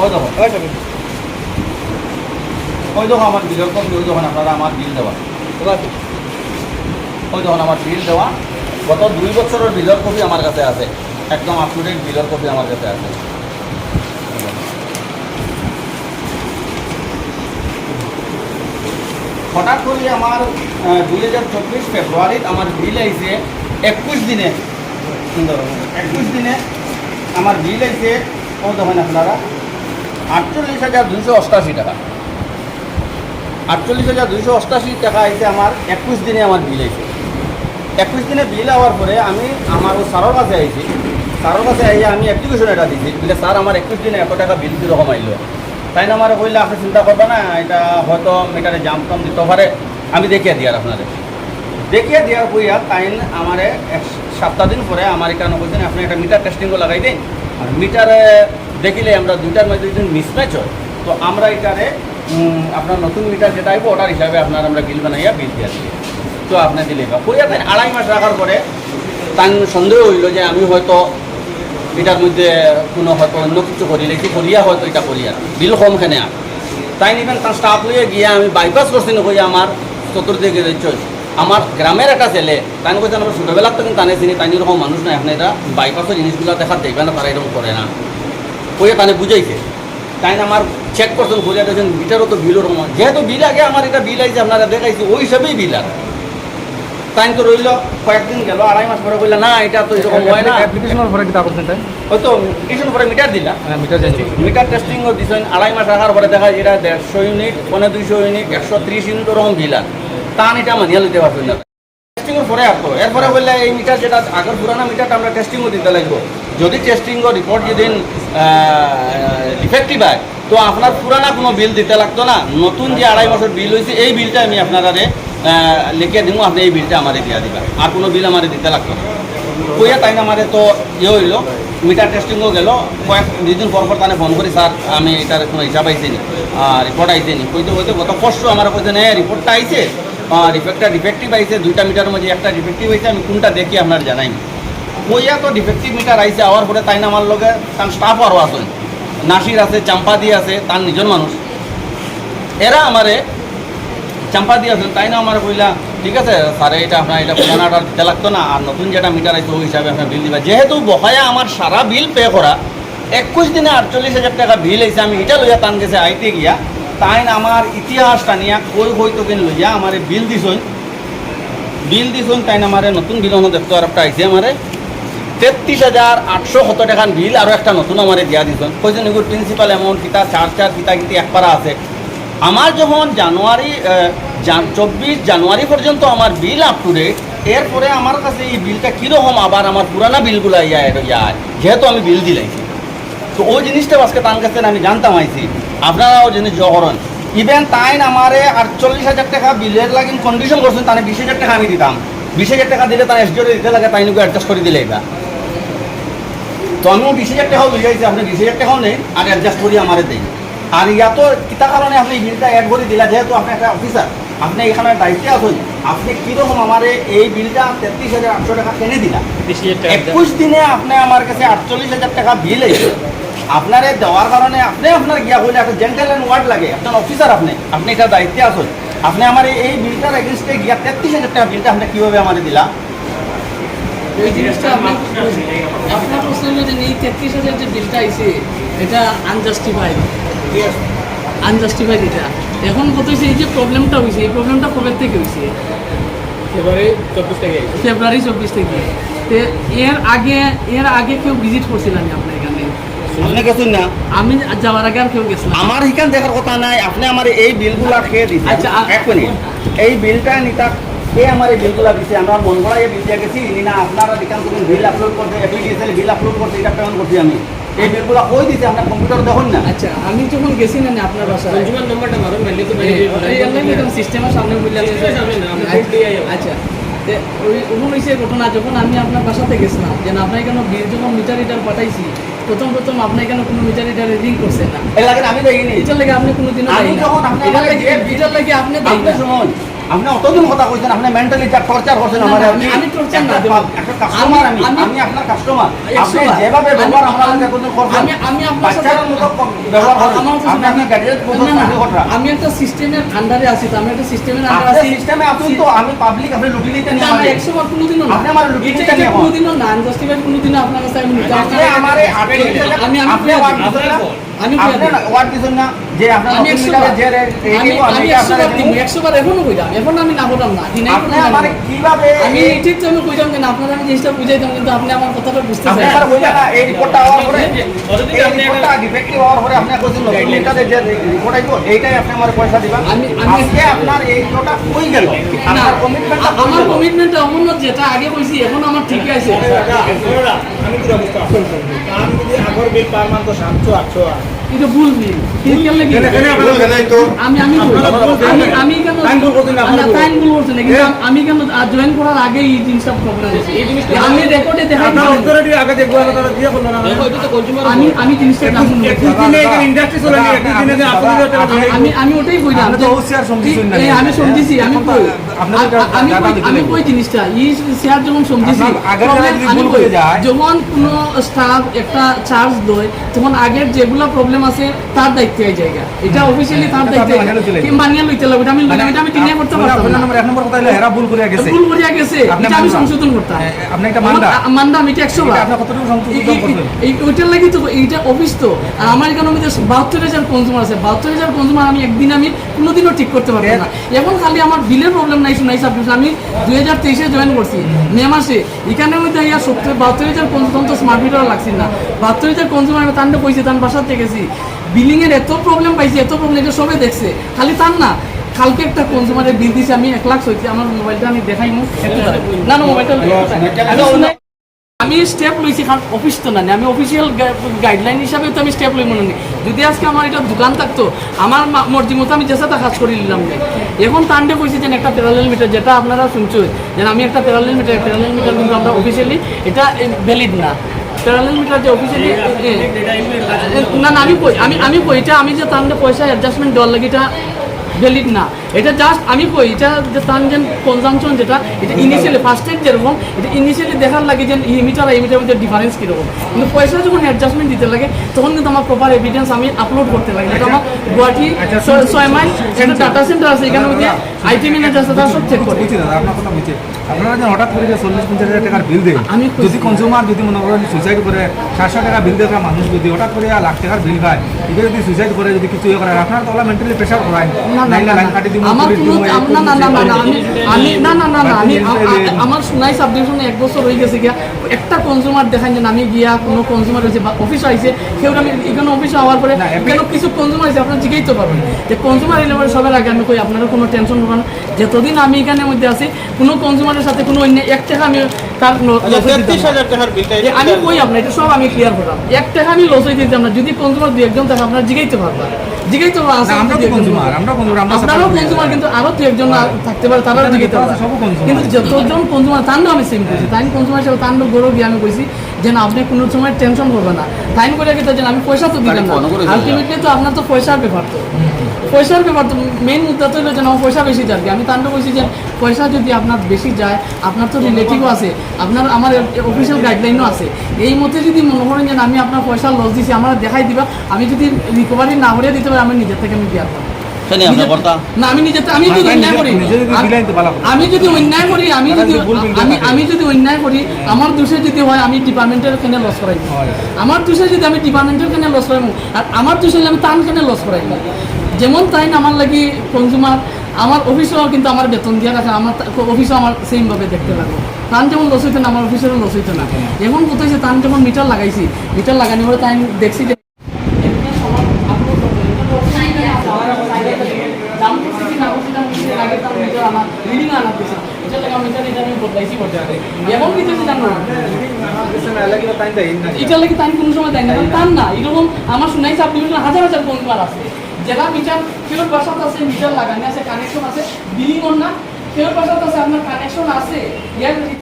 ওই দেখো ওই দেখো। আমার বিলের কপি ওই দেখুন আপনারা আমার বিল দেওয়া। ওই দেখুন আমার বিল দেওয়া। গত দুই বছরের বিলের কপি আমার কাছে আছে। একদম আপ টু ডেট বিলের কপি আমার কাছে আছে। হঠাৎ করে আমার দুই হাজার চব্বিশ ফেব্রুয়ারিত আমার বিল আইছে একুশ দিনে। সুন্দর। একুশ দিনে আমার বিল আইছে। ও দেখেন আপনারা। আটচল্লিশ হাজার দুশো অষ্টাশি টাকা। আটচল্লিশ হাজার দুশো অষ্টাশি টাকা আইছে আমার একুশ দিনে আমার বিল আইছে। একুশ দিনে বিল হওয়ার পরে আমি আমার ও স্যারের কাছে আইছি। স্যারের কাছে আইয়া আমি অ্যাপ্লিকেশন এটা দিছি। বলে, স্যার, আমার একুশ দিনে এত টাকা বিল কীরকম আইলো তাই না আমার কইলে, আপনি চিন্তা করবেন না, এটা হয়তো এটারে জাম টাম দিতে পারে। আমি দেখিয়ে দিই আর আপনাদের দেখিয়ে দেওয়ার পইয়া তাই আমার এক সপ্তাহ দিন পরে আমার এখানে বলছেন আপনি একটা মিটার টেস্টিংও লাগাই দিন। আর মিটারে দেখিলে আমরা দুইটার মধ্যে যদি মিসম্যাচ হয়, তো আমরা এটারে আপনার নতুন মিটার যেটা আইব ওটার হিসাবে আপনার আমরা বিল বানাইয়া বিল দিয়ে দিই। তো আপনি দিলে বা তাই আড়াই মাস রাখার পরে তার সন্দেহ হইল যে আমি হয়তো এটার মধ্যে কোনো হয়তো অন্য কিছু করিলে কি করিয়া হয়তো এটা করিয়া বিল কম খেনে আর। তাই নিবেন, তার স্টাফ লইয়া গিয়া আমি বাইপাস করছি নকই আমার চতুর্দিকে আমার গ্রামের একটা ছেলে, তাই কইছে, আমার ছোটোবেলার তো কিন্তু টানে চিনি, তাই এরকম মানুষ নাই এখন এটা বাইপাসের জিনিসগুলো দেখার দেখবে না তারা এরকম করে না। কইয়া তানে বুঝাইছে। তাই না আমার চেক করছেন বুঝা দেখছেন বিটারও তো বিল ওরকম যেহেতু বিল আগে আমার এটা বিল আইছে আপনারা দেখাইছে ওই হিসাবেই বিল আর। তাই তো রইল কয়েকদিন গেল আড়াই মাস পরে বললে না এটা তো এরকম হয় না। অ্যাপ্লিকেশনের পরে কিতা করছেন তাই? হয়তো মিটিশন পরে মিটার দিলা। হ্যাঁ মিটার চেঞ্জ মিটার টেস্টিংও দিছেন আড়াই মাস রাখার পরে দেখা যায় এটা দেড়শো ইউনিট পনেরো দুইশো ইউনিট একশো ত্রিশ ইউনিট ওরকম বিল আর। তান এটা মানিয়ে লইতে পারবেন না। পরে আর তো এরপরে বললে এই মিটার যেটা, আগের পুরানো মিটারটা আমরা টেস্টিংও দিতে লাগবো। যদি টেস্টিংও রিপোর্ট যেদিন ডিফেক্টিভ হয়, তো আপনার পুরানা কোনো বিল দিতে লাগতো না। নতুন যে আড়াই মাসের বিল হয়েছে এই বিলটা আমি আপনারা লিখে দিব আপনি এই বিলটা আমারে দিয়া দিবা। আর কোনো বিল আমারে দিতে লাগতো না। কইয়া তাই আমারে তো ইয়ে হইল, মিটার টেস্টিংও গেল। কয়েক দুদিন পর পর তানে ফোন করি, স্যার, আমি এটার কোনো হিসাব আইছে নি রিপোর্ট আইছে নি কইতে কইতে গত কষ্ট আমার কইতে হ্যাঁ রিপোর্টটা আইছে। রিপোর্টটা ডিফেক্টিভ আইছে, দুইটা মিটারের মধ্যে একটা ডিফেক্টিভ হয়েছে আমি কোনটা দেখি আপনার জানাই কইয়া তো ডিফেক্টিভ মিটার আইছে, আওয়ার পরে তাই না আমার লগে, তার স্টাফ আরও আছে। নাসির আছে, চাম্পাদি আছে, তার নিজের মানুষ। এরা আমারে চাম্পা দিয়ে আছেন, তাই না আমার কইলা, ঠিক আছে, স্যারে, এটা আপনার, এটা পুরানাটা দিতে লাগতো না, আর নতুন যেটা মিটার আছে ওই হিসাবে আপনার বিল দিবা। যেহেতু বহায়া আমার সারা বিল পে করা, একুশ দিনে আটচল্লিশ হাজার টাকা বিল হয়েছে আমি এটা লইয়া টান গেছে আইতে গিয়া তাই আমার ইতিহাসটা নিয়া কই হয়তো কিন লইয়া আমার বিল দিছই। বিল দিছই তাই আমার নতুন বিল দেখতো আর একটা আইছে আমারে। তেত্রিশ হাজার আটশো কত টাকার বিল আরও একটা নতুন আমারে দিয়া দিছেন কইছেন এগুলো প্রিন্সিপাল অ্যামাউন্ট কিতা চার চার কিতা, কিতি এক পারা আছে। আমার যখন জানুয়ারি চব্বিশ জানুয়ারি পর্যন্ত আমার বিল আপ টু ডেট এরপরে আমার কাছে এই বিলটা কীরকম আবার আমার পুরানা বিলগুলো ইয়া যেহেতু আমি বিল দিলাইছি। তো ওই জিনিসটা আজকে তার কাছে আমি জানতাম আইছি। আপনারাও জিনিস জহরন ইভেন তাই আমারে আটচল্লিশ হাজার টাকা বিলের লাগিন কন্ডিশন করছেন তাহলে বিশ হাজার টাকা আমি দিতাম। বিশ হাজার টাকা দিলে তার এসডিওরে দিতে লাগে তাই নাকি অ্যাডজাস্ট করে দিলে এটা? তো আমিও বিশ হাজার টাকাও যাইছি আপনি বিশ হাজার টাকাও নেই আর অ্যাডজাস্ট করি আমারে দেই আর ইয়াতো কিতা কারণে আপনি বিলটা অ্যাড করে দিলা যেহেতু আপনি একটা অফিসার আপনি এখানে দায়িত্বে আছেন আপনি কীরকম আমারে এই বিলটা তেত্রিশ হাজার আটশো টাকা কেনে দিলা? একুশ দিনে আপনি আমার কাছে আটচল্লিশ হাজার টাকা বিল এসে আপনারে দেওয়ার কারণে আপনি আপনার গিয়া হইলে একটা জেন্টেল ওয়ার্ড লাগে একজন অফিসার আপনি আপনি এটা দায়িত্বে আছেন। আপনি আমার এই বিলটার এগেনস্টে গিয়া তেত্রিশ হাজার টাকা বিলটা আপনি কীভাবে আমাদের দিলা? এই জিনিসটা আপনার প্রশ্ন যে এই তেত্রিশ হাজার যে বিলটা আইছে এটা আনজাস্টিফাইড আনজাস্টিফাইড এটা। এখন কত হয়েছে এই যে প্রবলেমটা হয়েছে এই প্রবলেমটা কবে থেকে হয়েছে ফেব্রুয়ারি চব্বিশ থেকে ফেব্রুয়ারি চব্বিশ থেকে এর আগে এর আগে কেউ ভিজিট করছিলাম আপনার এখানে আপনি গেছেন না? আমি যাওয়ার আগে আর কেউ গেছিলাম আমার এখান দেখার কথা নাই। আপনি আমার এই বিলগুলা খেয়ে দিচ্ছেন আচ্ছা, এক মিনিট। এই বিলটা নিতা কে আমার এই বিলগুলা দিচ্ছে আমরা মন করা এই বিল দিয়ে গেছি নি না আপনারা দেখান করুন বিল আপলোড করতে অ্যাপ্লিকেশন বিল আপলোড করতে এটা পেমেন্ট করছি আমি। এই বিলগুলা কই দিচ্ছে আপনার কম্পিউটার দেখুন না। আচ্ছা আমি যখন গেছি না আপনার বাসায়। কনজিউমার নাম্বারটা মারুন মেলে তো সিস্টেমের সামনে আইবো। আচ্ছা। ওই ওখানে হয়েছে ঘটনা যখন আমি আপনার বাসাতে গেছিলাম যে আপনার কেন বিল যখন মিটার রিটার পাঠাইছি প্রথম প্রথম আপনার কেন কোনো মিটার রিটার রিডিং করছে না? এর লাগে আমি দেখিনি। এটার লাগে আপনি কোনোদিনও আমি দেয় না। যখন আপনার এটার লাগে আপনি দেয় আপনি না। আপনি অতদিন কথা কইছেন আপনি মেন্টালি টর্চার করছেন আমার আমি- আমি torture না। একটা কাস্টমার আমি আমি- আমি আপনার কাস্টমার আপনি যেভাবে ব্যবহার আমার আমি- সাথে করছেন করছেন আমি- আমি আপনার সাথে- ব্যবহার করেন আমার কাছে আপনি না- আপনার গাড়ির মতো না, না, কথা আমি একটা সিস্টেমের আন্ডারে আছি তো আমি একটা সিস্টেমের আন্ডারে আছি সিস্টেমে আসুন তো আমি পাবলিক আপনি লুটি নিতে না, নিয়ে না, আমাকে একশো বার কোনোদিনও না। আপনি আমার লুটি এটা- নিতে নিয়ে আমার। কোনোদিনও না, unjustified কোনোদিনও আপনার কাছে আমি নিতে আপনি না। আমারে আটকে আমি- আমি আপনি ওয়ার্ড দিছেন না আমি আপনি। ওয়ার্ড দিছেন না যে এখনও কইলাম, আমি না বললাম। আমারে কীভাবে আমি ঠিক আমি কইতাম কেন আপনারা আমি জিনিসটা বুঝাইতাম কিন্তু আপনি আমার কথাটা বুঝতে আপনি চাই আমার বললেন না এই রিপোর্টটা হওয়ার পরে আপনি রিপোর্টটা ডিফেক্টিভ হওয়ার পরে আপনি কইছেন নতুন যে রিপোর্ট আইবো এইটাই আপনি আমার পয়সা দিবেন। আমি- আমি- আজকে আপনার এই জোটা কই গেল। আপনার কমিটমেন্টটা আমার কমিটমেন্ট এমন যেটা আগে কইছি এখন আমার ঠিকই আছে। আমি কি অবস্থা আমি যদি আগর বিল পার মান তো সাতশো আটশো এটা ভুল কেন লাগি আমি আমি আমি আমি কেন টাইম ভুল করছেন না, কিন্তু আমি কেন জয়েন করার আগে এই জিনিসটা প্রবলেম হয়েছে এই জিনিসটা আমি রেকর্ডে দেখাই অথরিটি আগে দেখব না তারা দিয়ে না আমি আমি জিনিসটা জানি না। দিনে এখানে ইন্ডাস্ট্রি চলে নি একুশ দিনে যে আপনি যে টাকা আমি- আমি আমি ওটাই কইলাম আপনি তো না। আমি সমঝিছি আমি কই? আমি কই আমি কই জিনিসটা? ই শেয়ার যখন সমঝিছি যদি ভুল করে যায়- যখন কোনো স্টাফ একটা চার্জ দেয় তখন আগের যেগুলো প্রবলেম আছে তার দায়িত্বে এই জায়গা। এটা অফিসিয়ালি তার এটা তো দায়িত্বে। লইতে লাগবে। লইতে আমি মানে এটা আমি টিনে করতে পারতাম না। নাম্বার এক নম্বর কথা হলো হেরা ভুল গেছে। ভুল করিয়া গেছে। এটা আমি সংশোধন করতাম। আপনি একটা আ- মানবা আমি এটা একশো বার আপনি কতটুকু সংশোধন এই- ওইটার লাগি তো এইটা অফিস তো। আর আমার এখানে মধ্যে বাহাত্তর কনজিউমার আছে। বাহাত্তর হাজার কনজিউমার আমি একদিন আমি কোনোদিনও ঠিক করতে পারব না। এখন খালি আমার বিলের প্রবলেম নাই শুনাই সাবডিভিশন আমি দুই হাজার তেইশে জয়েন করছি। মে মাসে। এখানে মধ্যে ইয়া সত্তর বাহাত্তর হাজার কনজিউমার তো স্মার্ট মিটার লাগছিল না। বাহাত্তর হাজার কনজিউমার আমি তান্ডে কইছি তার বাসাতে গেছি। বিলিং এর এত প্রবলেম পাইছি এত প্রবলেম এটা সবে দেখছে। খালি তার না কালকে একটা কনজিউমারের বিল দিছি আমি এক লাখ হয়েছে আমার মোবাইলটা আমি দেখাই না। না মোবাইলটা আমি স্টেপ লইছি কারণ অফিস তো না আমি অফিসিয়াল গাইডলাইন হিসাবে তো আমি স্টেপ লই মনে নেই যদি আজকে আমার এটা দোকান থাকতো আমার মা- মর্জি মতো আমি যেসাটা কাজ করে নিলাম না। এখন তান্ডে কইছি যে একটা প্যারালেল মিটার যেটা আপনারা শুনছো যে আমি একটা প্যারালেল মিটার প্যারালেল মিটার কিন্তু আমরা অফিসিয়ালি এটা ভ্যালিড না। প্যারালেল মিটার যে অফিসিয়ালি না না, আমি আমি আমি কই আমি যে তার পয়সা অ্যাডজাস্টমেন্ট দেওয়ার লাগে এটা ভ্যালিড না। এটা জাস্ট আমি কই এটা যে তান যে কনজামশন যেটা এটা ইনিশিয়ালি ফার্স্ট এড যেরকম এটা ইনিশিয়ালি দেখার লাগে যে এই মিটার এই মিটার মধ্যে ডিফারেন্স কীরকম। কিন্তু পয়সা যখন অ্যাডজাস্টমেন্ট দিতে লাগে তখন কিন্তু আমার প্রপার এভিডেন্স আমি আপলোড করতে লাগে। এটা আমার গুয়াহাটি ছয়- ছয় মাইল একটা ডাটা সেন্টার আছে এখানে মধ্যে আইটি ম্যানেজার আছে তারা সব চেক করে। আপনার কথা বুঝছি। আপনারা যে হঠাৎ করে যে চল্লিশ পঞ্চাশ হাজার টাকার বিল আমি যদি কনজিউমার যদি মনে করেন সুইসাইড করে সাতশো টাকা বিল দেওয়া মানুষ যদি হঠাৎ করে লাখ টাকার বিল খায় এবার যদি সুইসাইড করে যদি কিছু ইয়ে করে আপনার তো মেন্টালি প্রেশার করায়। লাইন কাটি দিব। আমার কোনো না না না আমি আমি না না না না আমি আমার সোনাই সাব ডিভিশনে এক বছর হয়ে গেছে গিয়া। একটা কনজিউমার দেখান যে আমি গিয়া কোনো কনজিউমার হয়েছে বা অফিস আইছে কেউ আমি এখানে অফিসে হওয়ার পরে কেন কিছু কনজিউমার আছে আপনারা জিজ্ঞাসা পারবেন যে কনজিউমার এলে পরে সবার আগে আমি কই আপনারা কোনো টেনশন করবেন যতদিন আমি এখানে মধ্যে আছি কোনো কনজিউমারের সাথে কোনো অন্য এক টাকা আমি তার আচ্ছা, আমি কই আপনার এটা সব আমি ক্লিয়ার করলাম। এক টাকা আমি লস হইতে দিতাম না। যদি কনজিউমার দুই একজন থাকে আপনারা জিজ্ঞাইতে পারবেন আমরা তো consumer, আমরা consumer, আমরা আপনারাও কনজিউমার কিন্তু আরও তো একজন থাকতে পারে তারাও সবও consumer। কিন্তু যতজন কনজিউমার তার আমি সেম কইছি তাই কনজিউমার হিসেবে তার গৌরব আমি কইছি যেন আপনি কোনো সময় টেনশন করবেন না। তাই করে কিন্তু যে আমি পয়সা তো দিলাম না। আলটিমেটলি তো আপনার তো পয়সার ব্যাপার তো। পয়সার ব্যাপার তো মেইন মুদ্রা তো হলো যে আমার পয়সা বেশি যাবে। আমি তান্ড কইছি যে পয়সা যদি আপনার বেশি যায় আপনার তো রিলেটিভও আছে আপনার আমার অফিসিয়াল গাইডলাইনও আছে। এই মতে যদি মনে করেন যে আমি আপনার পয়সা লস দিছি আমার দেখাই দিবা আমি যদি রিকভারি না করে দিতে পারি আমি নিজের থেকে আমি দেওয়ার সেনি না আমি নিজে আমি যদি অন্যায় নিজে- করি আমি- দিলেন তো ভালো কথা। আমি যদি অন্যায় করি আমি যদি যদি ভুল বিল আমি আমি যদি অন্যায় করি আমার দোষে যদি হয় আমি ডিপার্টমেন্টের কেনে লস করাই হয়। আমার দোষে যদি আমি ডিপার্টমেন্টের কেনে লস করাই আর আমার দোষে যদি আমি তান কেনে লস করাই যেমন তাই আমার লাগি কনজিউমার আমার অফিসেও কিন্তু আমার বেতন দিয়ে রাখে আমার অফিসও আমার সেমভাবে দেখতে লাগবে। তান যেমন লস হইতো না আমার অফিসেরও লস হইতো না। এখন কোথায় তান যেমন মিটার লাগাইছি মিটার লাগানি পরে তাই দেখছি যে এটা লাগে তাই কোনো সময় দেয় না এরকম আমার শুনাই সাব ডিভিশন হাজার হাজার কনজিউমার আছে। যারা মিটার কেউর বাসাত আছে মিটার লাগানো আছে কানেকশন আছে। বিলিং না কেউর বাসাত আছে, আপনার কানেকশন আছে।